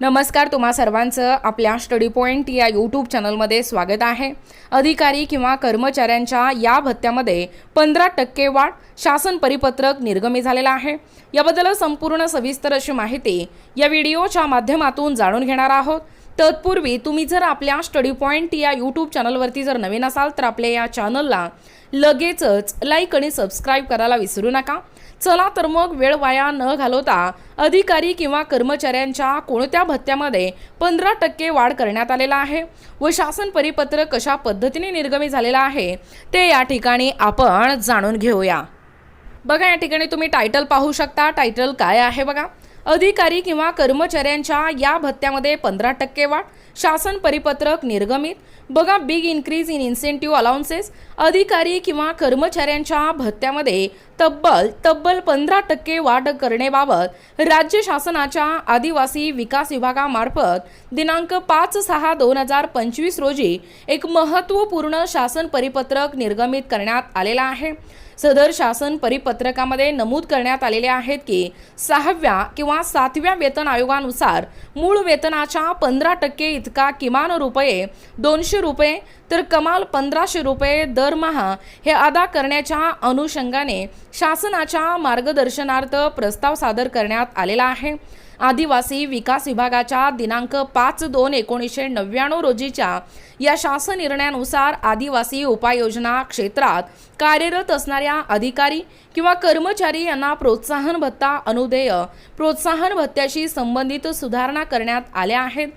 नमस्कार तुम्हा सर्वांचं आपल्या स्टडी पॉईंट या यूट्यूब चॅनलमध्ये स्वागत आहे. अधिकारी किंवा कर्मचाऱ्यांच्या या भत्त्यामध्ये पंधरा टक्के वाढ शासन परिपत्रक निर्गमी झालेलं आहे. याबद्दल संपूर्ण सविस्तर अशी माहिती या व्हिडिओच्या माध्यमातून जाणून घेणार आहोत. तत्पूर्वी तुम्ही जर आपल्या स्टडी पॉईंट या यूट्यूब चॅनलवरती जर नवीन असाल तर आपल्या या चॅनलला लगेचच लाईक आणि सबस्क्राईब करायला विसरू नका. चला तर मग वेळ वाया न घालवता अधिकारी किंवा कर्मचाऱ्यांच्या कोणत्या भत्त्यामध्ये पंधरा टक्के वाढ करण्यात आलेला आहे व शासन परिपत्रक कशा पद्धतीने निर्गमी झालेला आहे ते या ठिकाणी आपण जाणून घेऊया. बघा या ठिकाणी तुम्ही टायटल पाहू शकता. टायटल काय आहे बघा? अधिकारी किंवा कर्मचाऱ्यांच्या या भत्त्यामध्ये पंधरा टक्के वाढ शासन परिपत्रक निर्गमित. बघा big increase in incentive allowances अधिकारी किंवा कर्मचाऱ्यांच्या भत्त्यामध्ये तब्बल तब्बल पंधरा टक्के वाढ करण्याबाबत राज्य शासनाच्या आदिवासी विकास विभागामार्फत दिनांक पाच सहा दोन हजार पंचवीस रोजी एक महत्त्वपूर्ण शासन परिपत्रक निर्गमित करण्यात आलेला आहे. सदर शासन परिपत्रकामध्ये नमूद करण्यात आलेले आहेत की सहाव्या किंवा सातव्या वेतन आयोगानुसार मूळ वेतनाच्या पंधरा टक्के इतका किमान रुपये दोनशे रुपये तर कमाल पंधराशे रुपये दरमहा हे अदा करण्याच्या अनुषंगाने शासनाच्या मार्गदर्शनार्थ प्रस्ताव सादर करण्यात आलेला आहे. आदिवासी विकास विभागाच्या दिनांक पाच दोन एकोणीसशे नव्याण्णव रोजीच्या या शासन निर्णयानुसार आदिवासी उपाययोजना क्षेत्रात कार्यरत असणाऱ्या अधिकारी किंवा कर्मचारी यांना प्रोत्साहन भत्ता अनुदेय प्रोत्साहन भत्त्याशी संबंधित सुधारणा करण्यात आल्या आहेत.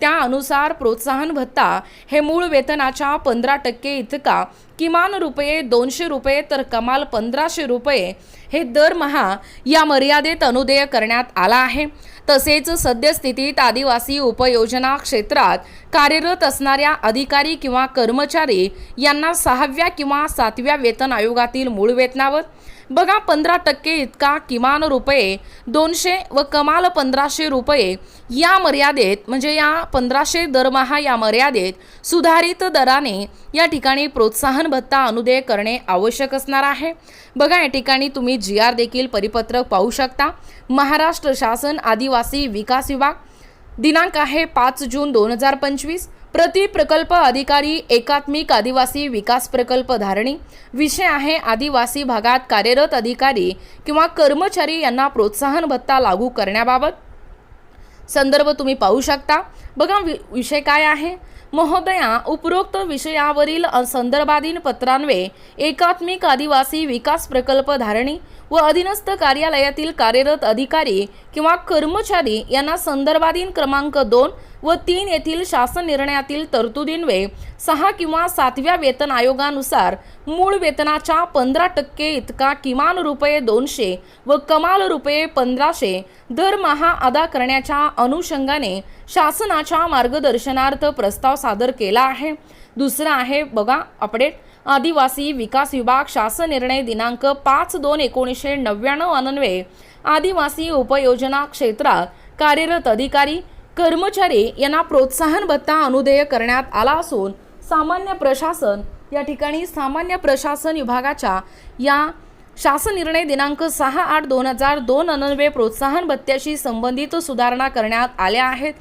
त्यानुसार प्रोत्साहन भत्ता हे मूळ वेतनाच्या पंधरा टक्के इतका किमान रुपये दोनशे रुपये तर कमाल पंधराशे रुपये हे दरमहा या मर्यादेत अनुदेय करण्यात आला आहे. तसेच सद्यस्थितीत आदिवासी उपयोजना क्षेत्रात कार्यरत असणाऱ्या अधिकारी किंवा कर्मचारी यांना सहाव्या किंवा सातव्या वेतन आयोगातील मूळ वेतनावर. बघा पंधरा टक्के इतका किमान रुपये दोनशे व कमाल पंधराशे रुपये या मर्यादेत म्हणजे या पंधराशे दरमहा या मर्यादेत सुधारित दराने या ठिकाणी प्रोत्साहन भत्ता अनुदेय करणे आवश्यक असणार आहे. बघा या ठिकाणी तुम्ही जी आर देखील परिपत्रक पाहू शकता. महाराष्ट्र शासन आदिवासी विकास विभाग दिनांक आहे पाच जून दोन हजार पंचवीस. प्रति प्रकल्प अधिकारी एकात्मिक आदिवासी विकास प्रकल्प धारणी. विषय आहे आदिवासी भागात कार्यरत अधिकारी किंवा कर्मचारी यांना प्रोत्साहन भत्ता लागू करण्याबाबत. संदर्भ तुम्ही पाहू शकता. बघा वि विषय काय आहे? महोदया उपरोक्त विषयावरील संदर्भाधीन पत्रान्वये एकात्मिक आदिवासी विकास प्रकल्प धारणी व अधीनस्थ कार्यालयातील कार्यरत अधिकारी किंवा कर्मचारी यांना संदर्भाधीन क्रमांक दोन व तीन येथील शासन निर्णयातील तरतुदींवे सहा किंवा सातव्या वेतन आयोगानुसार मूळ वेतनाच्या पंधरा टक्के इतका किमान रुपये दोनशे व कमाल रुपये पंधराशे दरमहा अदा करण्याच्या अनुषंगाने शासनाच्या मार्गदर्शनार्थ प्रस्ताव सादर केला आहे. दुसरं आहे बघा अपडेट. आदिवासी विकास विभाग शासन निर्णय दिनांक पाच दोन एकोणीसशे नव्याण्णव अन्वये आदिवासी उपयोजना क्षेत्रात कार्यरत अधिकारी कर्मचारी यांना प्रोत्साहन भत्ता अनुदेय करण्यात आला असून सामान्य प्रशासन या ठिकाणी सामान्य प्रशासन विभागाच्या या शासन निर्णय दिनांक सहा आठ दोन हजार दोन अन्वये प्रोत्साहन भत्त्याशी संबंधित सुधारणा करण्यात आल्या आहेत.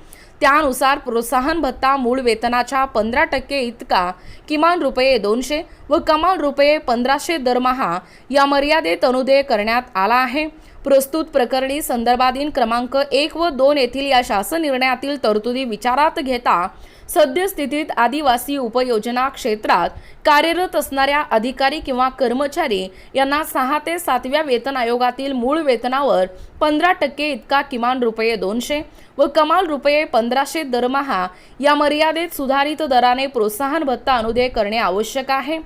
त्यानुसार प्रोत्साहन भत्ता मूळ वेतनाच्या पंधरा टक्के इतका किमान रुपये दोनशे व कमाल रुपये पंधराशे दरमहा या मर्यादेत अनुदेय करण्यात आला आहे. प्रस्तुत प्रकरणी संदर्भाधीन क्रमांक एक व दोन येथील या शासन निर्णयातील तरतुदी विचारात घेता सद्यस्थितीत आदिवासी उपयोजना क्षेत्रात कार्यरत असणाऱ्या अधिकारी किंवा कर्मचारी यांना सहा ते सातव्या वेतन आयोगातील मूळ वेतनावर पंधरा टक्के इतका किमान रुपये दोनशे व कमाल रुपये पंधराशे दरमहा या मर्यादेत सुधारित दराने प्रोत्साहन भत्ता अनुदेय करणे आवश्यक आहे.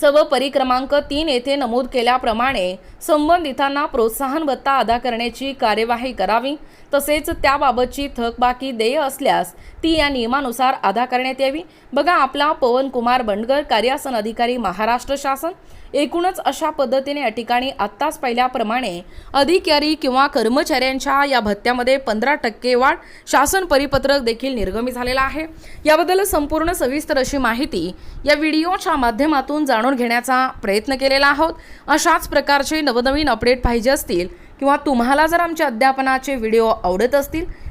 सर्व परिक्रमांक तीन येथे नमूद केल्याप्रमाणे संबंधितांना प्रोत्साहन भत्ता अदा करण्याची कार्यवाही करावी. तसेच त्याबाबतची थकबाकी देय असल्यास ती या नियमानुसार अदा करण्यात यावी. बघा आपला पवन कुमार बंडगर कार्यासन अधिकारी महाराष्ट्र शासन. एकूणच अशा पद्धतीने या ठिकाणी आत्ताच पाहिल्याप्रमाणे अधिकारी किंवा कर्मचाऱ्यांच्या या भत्त्यामध्ये पंधरा टक्के वाढ शासन परिपत्रक देखील निर्गमी झालेला आहे. याबद्दल संपूर्ण सविस्तर अशी माहिती या व्हिडिओच्या माध्यमातून जाणून घेण्याचा प्रयत्न केलेला आहोत. अशाच प्रकारचे नवनवीन अपडेट पाहिजे असतील किंवा तुम्हाला जर आमच्या अध्यापनाचे व्हिडिओ आवडत असतील